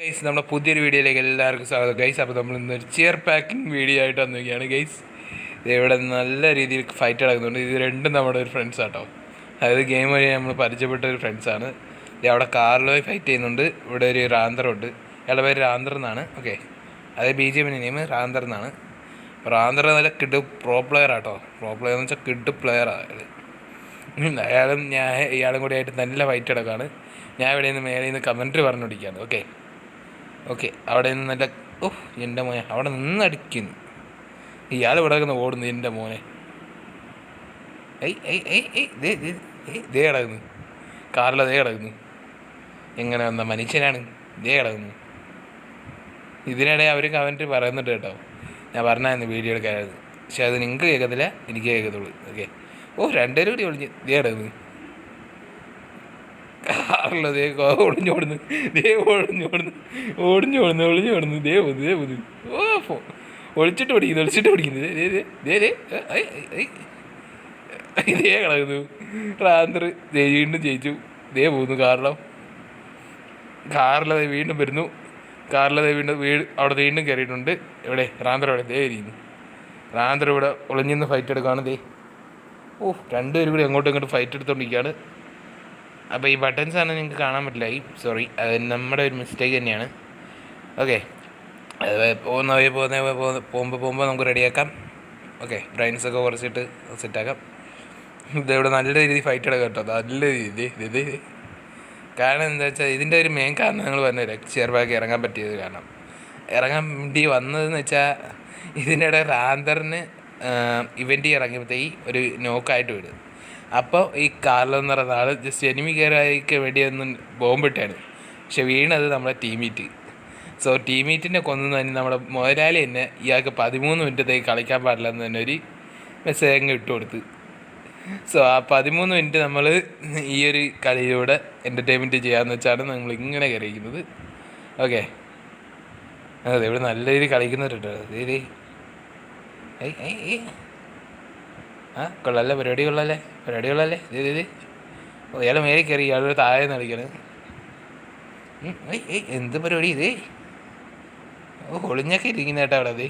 Guys നമ്മുടെ പുതിയൊരു വീഡിയോയിലേക്ക് എല്ലാവർക്കും സ്വാഗതം. ഗൈസ് അപ്പോൾ നമ്മൾ ഇന്ന് ഒരു ചെയർ പാക്കിംഗ് വീഡിയോ ആയിട്ട് വന്നിരിക്കുകയാണ് ഗൈസ് ഇവിടെ നല്ല രീതിയിൽ ഫൈറ്റ് നടക്കുന്നുണ്ട്. ഇത് രണ്ടും നമ്മുടെ ഒരു ഫ്രണ്ട്സ് ആട്ടോ. അതായത് ഗെയിം വഴി നമ്മൾ പരിചയപ്പെട്ട ഒരു ഫ്രണ്ട്സാണ് അവിടെ പോയി ഫൈറ്റ് ചെയ്യുന്നുണ്ട്. ഇവിടെ ഒരു റാന്തറുണ്ട് ഇയാളുടെ പേര് റാന്തർ എന്നാണ്. ഓക്കെ അതായത് ബി ജെ പിന്റെ നെയിം റാന്തർ എന്നാണ്. റാന്തർ നല്ല കിഡ് പ്രോ പ്ലെയർ ആട്ടോ. പ്രോ പ്ലെയർ എന്ന് വെച്ചാൽ കിഡ് പ്ലെയറാണ് അയാൾ അയാളും. ഞാൻ ഇയാളും കൂടി ആയിട്ട് നല്ല ഫൈറ്റ് നടക്കുകയാണ് ഞാൻ ഇവിടെ നിന്ന് മേലെ നിന്ന് കമൻട്രി പറഞ്ഞുകൊണ്ടിരിക്കുകയാണ്. ഓക്കെ ഓക്കെ അവിടെ നിന്ന് നല്ല ഓഹ് എന്റെ മോനെ അവിടെ നിന്ന് അടിക്കുന്നു. ഇയാൾ ഇവിടെ കിടന്ന് ഓടുന്നു എന്റെ മോനെ. ഏയ് ഏയ് ഏയ് ഏയ് ദേ ദേ ദേ കിടക്കുന്നു. കാറിലെ ദേ കിടക്കുന്നു. എങ്ങനെ വന്ന മനുഷ്യനാണ്? ദേ കിടക്കുന്നു. ഇതിനിടെ അവർ കമന്റ് പറയുന്നുണ്ട് കേട്ടോ. ഞാൻ പറഞ്ഞായിരുന്നു വീഡിയോ എടുക്കാനായിരുന്നു. പക്ഷെ അത് നിങ്ങൾക്ക് കേൾക്കത്തില്ല എനിക്ക് കേൾക്കത്തുള്ളൂ. ഓക്കെ. ഓ രണ്ടുപേരും കൂടി ഒളിഞ്ഞ് ദേ കിടക്കുന്നു. കാറിൽ ദേ ഒളിഞ്ഞോടുന്നു ദേ ഒളിഞ്ഞോടുന്നു ഓടിഞ്ഞോടുന്നു ഒളിഞ്ഞോടുന്നു ദേ ദേവ് ദേ ഓ ഒളിച്ചിട്ട് പിടിക്കുന്നു ഒളിച്ചിട്ട് പിടിക്കുന്നു ദേ ദേ ദേ ദേ. ദേ. കിടക്കുന്നു റാന്തർ വീണ്ടും ജയിച്ചു. ദേ പോകുന്നു കാരണം കാറിൽ വീണ്ടും വരുന്നു. കാറിൽ വീണ്ടും വീട് അവിടെ വീണ്ടും കയറിയിട്ടുണ്ട്. എവിടെ? റാന്തർ അവിടെ. ദേ ഇരിക്കുന്നു റാന്തർ ഇവിടെ ഒളിഞ്ഞിന്ന് ഫൈറ്റ് എടുക്കുകയാണ് ദേ. ഓ രണ്ടുപേരും കൂടി അങ്ങോട്ടും ഇങ്ങോട്ടും ഫൈറ്റ് എടുത്തോണ്ടിരിക്കുകയാണ്. അപ്പോൾ ഈ ബട്ടൺസ് ആണ് നിങ്ങൾക്ക് കാണാൻ പറ്റില്ല. ഈ സോറി അത് നമ്മുടെ ഒരു മിസ്റ്റേക്ക് തന്നെയാണ്. ഓക്കെ പോകുന്ന വഴി പോകുന്ന പോകുമ്പോൾ പോകുമ്പോൾ നമുക്ക് റെഡിയാക്കാം ഓക്കെ ബ്രൈൻസ് ഒക്കെ കുറച്ചിട്ട് സെറ്റാക്കാം ഇതിവിടെ നല്ല രീതിയിൽ ഫൈറ്റ് എടുക്കാം കേട്ടോ. നല്ല രീതി. ഇത്. കാരണം എന്താ വെച്ചാൽ ഇതിന്റെ ഒരു മെയിൻ കാരണം നിങ്ങൾ പറഞ്ഞുതരാം ബാക്കി ഇറങ്ങാൻ പറ്റിയത് കാരണം. ഇറങ്ങാൻ വേണ്ടി വന്നതെന്ന് വെച്ചാൽ ഇതിനിടെ റാന്തറിന് ഇവന്റ് ഇറങ്ങിയപ്പോഴത്തേക്ക് ഒരു നോക്കായിട്ട് വിടും അപ്പോൾ ഈ കാർലോ എന്ന് പറയുന്ന ആൾ ജസ്റ്റ് എനിമി കയറായിക്ക് വേണ്ടി ഒന്ന് ബോംബിട്ടാണ് പക്ഷെ വീണത് നമ്മുടെ ടീമീറ്റ് സോ ടീമീറ്റിനെ കൊന്നു തന്നെ നമ്മുടെ മുതലാളി തന്നെ ഇയാൾക്ക് പതിമൂന്ന് മിനിറ്റത്തേക്ക് കളിക്കാൻ പാടില്ല എന്ന് തന്നെ ഒരു മെസ്സേജ് അങ്ങ് ഇട്ട് കൊടുത്ത്. സോ ആ പതിമൂന്ന് മിനിറ്റ് നമ്മൾ ഈ ഒരു കളിയിലൂടെ എന്റർടൈൻമെന്റ് ചെയ്യാമെന്ന് വെച്ചാണ് നമ്മൾ ഇങ്ങനെ കരയിക്കുന്നത് ഓക്കെ അതെ ഇവിടെ നല്ല രീതിയിൽ കളിക്കുന്നുണ്ട് അതേ ഏയ് ഏയ് ആ പരിപാടി കൊള്ളാല്ലേ കൊള്ളാല്ലേ ഇത് ഇത് ഇയാൾ മേലെ കയറി ഇയാൾ താഴെ ഏയ് എന്ത് പരിപാടി ഇത്? ഓ ഒളിഞ്ഞൊക്കെ ഇരിക്കുന്ന കേട്ടോ അവിടെ അത്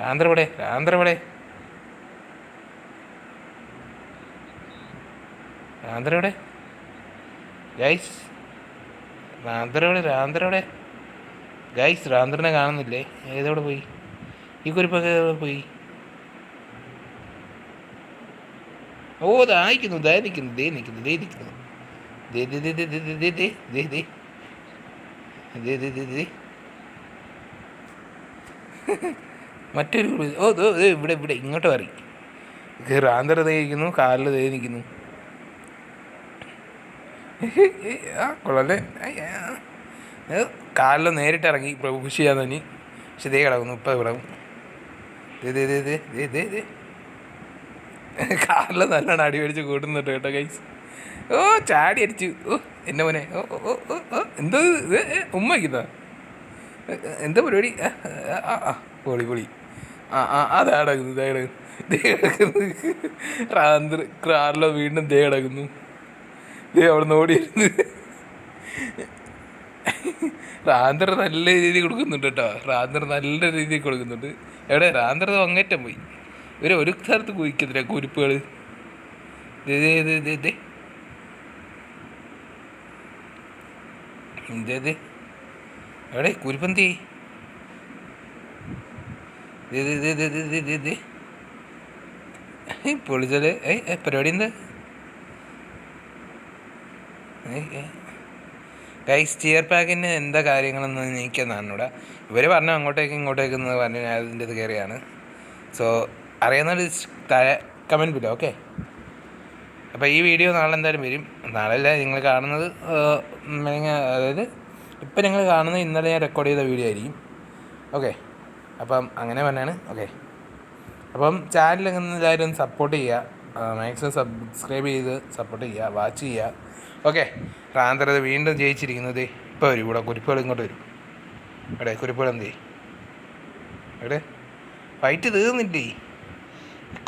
രാന്ത്രവിടെ രാന്ത്രവിടെ രാന്ത്രവിടെ ഗൈസ് രാന്ത്രവിടെ രാന്ത്രവിടെ ഗൈസ് രാന്ത്രനെ കാണുന്നില്ലേ? ഏതോടെ പോയി? ഈ കുരിപ്പൊക്കെ പോയി? ഓ ദാഹിക്കുന്നു നിൽക്കുന്നു ദേ നിൽക്കുന്നു ദേ നിൽക്കുന്നു ദേ ദേ ദേ ദേ ദേ ദേ ദേ ദേ ദേ ദേ ദേ ദേ ദേ ഇവിടെ ഇവിടെ ഇങ്ങോട്ട് മാറി ദേ ഇരിക്കുന്നു കാലിൽ ദേ നിൽക്കുന്നു ആ കൊള്ളല്ലേ കാലിൽ നേരിട്ട് ഇറങ്ങി പുഷ് ചെയ്യാൻ തന്നെ പക്ഷെ ദേ കിടക്കുന്നു ഇപ്പം കിടക്കും ദേ ദേ ദേ ദേ ദേ ദേ കാറിൽ നല്ലോണം അടി മേടിച്ച് കൂട്ടുന്നുണ്ട് കേട്ടോ ഗൈസ് ഓ ചാടി അടിച്ചു. ഓ എന്നെ മോനെ. ഓ ഓ ഓ ഓ എന്തോ ഏ, എന്താ പരിപാടി? പൊളി പൊളി. ആ ആ അതാ കിടക്കുന്നു ദേ കിടക്കുന്നു ദേ കിടക്കുന്നു. റാന്തർ കാറിലോ വീണ്ടും ദേ കിടക്കുന്നു. ദേ നിന്ന് ഓടിയിരുന്നു റാന്തർ നല്ല രീതിയിൽ കൊടുക്കുന്നുണ്ട് കേട്ടോ. റാന്തർ നല്ല രീതിയിൽ കൊടുക്കുന്നുണ്ട്. എവിടെ? റാന്തർ അങ്ങേറ്റം പോയി. ഒരു ഒരു സ്ഥലത്ത് കുഴിക്കുന്നില്ല കുരിപ്പുകൾ എവിടെ? കുരിപ്പന്തി? പൊളിച്ചത് ഏ പരിപാടി എന്താ? ഗൈസ് ചിയർ പാക്കിന് എന്താ കാര്യങ്ങളെന്ന് എനിക്കെന്നാണ് ഇവർ പറഞ്ഞു അങ്ങോട്ടേക്ക് ഇങ്ങോട്ടേക്ക് എന്ന് പറഞ്ഞു ഞാൻ അതിന്റെ ഇത് കയറിയാണ് സോ അറിയാവുന്നവർ താഴെ കമന്റ് ബില്ലോ ഓക്കെ അപ്പോൾ ഈ വീഡിയോ നാളെ എന്തായാലും വരും. നാളെ അല്ല നിങ്ങൾ കാണുന്നത് അതായത് ഇപ്പം നിങ്ങൾ കാണുന്നത് ഇന്നലെ ഞാൻ റെക്കോർഡ് ചെയ്ത വീഡിയോ ആയിരിക്കും. ഓക്കെ അപ്പം അങ്ങനെ പറഞ്ഞാണ് ഓക്കെ അപ്പം ചാനൽ എല്ലാവരും സപ്പോർട്ട് ചെയ്യുക. മാക്സിമം സബ്സ്ക്രൈബ് ചെയ്ത് സപ്പോർട്ട് ചെയ്യുക വാച്ച് ചെയ്യുക. ഓക്കെ റാന്തരത് വീണ്ടും ജയിച്ചിരിക്കുന്നത് ഇപ്പോൾ വരും. ഇവിടെ കുരിപ്പുകൾ ഇങ്ങോട്ട് വരും. എവിടെ കുരിപ്പുകൾ എന്ത് ചെയ്യും? എവിടെ ഫൈറ്റ് തീർന്നില്ലേ?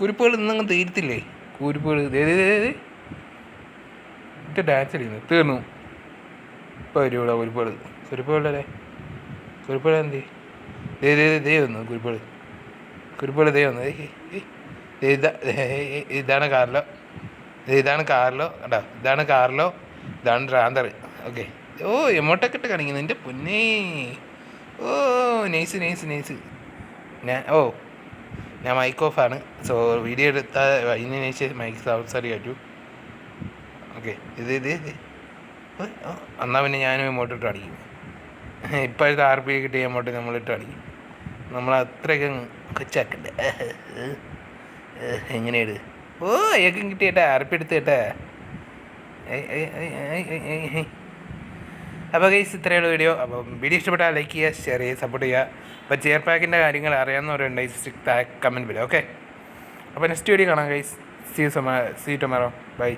കുരിപ്പുകൾ ഇന്നങ്ങ് തീരത്തില്ലേ? കുരിപ്പുകൾ ഡാൻസ് അടിക്കുന്നു തീർന്നു ഇപ്പോൾ വരുവിടെ കുരുപ്പുകൾ. കുരിപ്പുകളല്ലേ കുരിപ്പുകൾ എന്തി? ദേ ദേ ദേ, വന്നു കുരിപ്പുകൾ. കുരിപ്പുകൾ ദേ വന്നു. ഇതാണ് കാർലോ ഇതാണ് കാർലോ കണ്ടോ? ഇതാണ് കാർലോ ഇതാണ് ഡ്രാന്തർ ഓക്കെ. ഓ എമോട്ടൊക്കെ ഇട്ട് കാണിക്കുന്നു. എന്റെ പൊന്നേ. ഓ നൈസ് നൈസ് നൈസ്. ഞാൻ ഓ. ഞാൻ മൈക്ക് ഓഫാണ് സോ വീഡിയോ എടുത്താൽ അതിന് ശേഷം മൈക്ക് സംസാരിക്കാൻ ഓക്കെ ഇത് ഇത് ഇത് എന്നാൽ പിന്നെ ഞാനും ഇങ്ങോട്ട് ഇട്ട് അടിക്കും ഇപ്പോഴത്തെ ആർ പി കിട്ടിയ എമോട്ട് നമ്മളിട്ട് അടിക്കും നമ്മൾ അത്രയൊക്കെ കൊച്ചാക്കണ്ട എങ്ങനെയാണ് ഓ അയ്യക്കും കിട്ടിയേട്ടാ ആർ പി എടുത്ത് കേട്ടാ അപ്പോൾ ഗൈസ് ഇത്രയുള്ള വീഡിയോ അപ്പം വീഡിയോ ഇഷ്ടപ്പെട്ടാൽ ലൈക്ക് ചെയ്യുക ഷെയർ ചെയ്യുക സപ്പോർട്ട് ചെയ്യുക. അപ്പോൾ ചെയർ പാക്കിന്റെ കാര്യങ്ങൾ അറിയാവുന്നവരുണ്ടെങ്കിൽ കമന്റ് വിടുക ഓക്കെ അപ്പോൾ നെക്സ്റ്റ് വീഡിയോ കാണാം guys see see tomorrow bye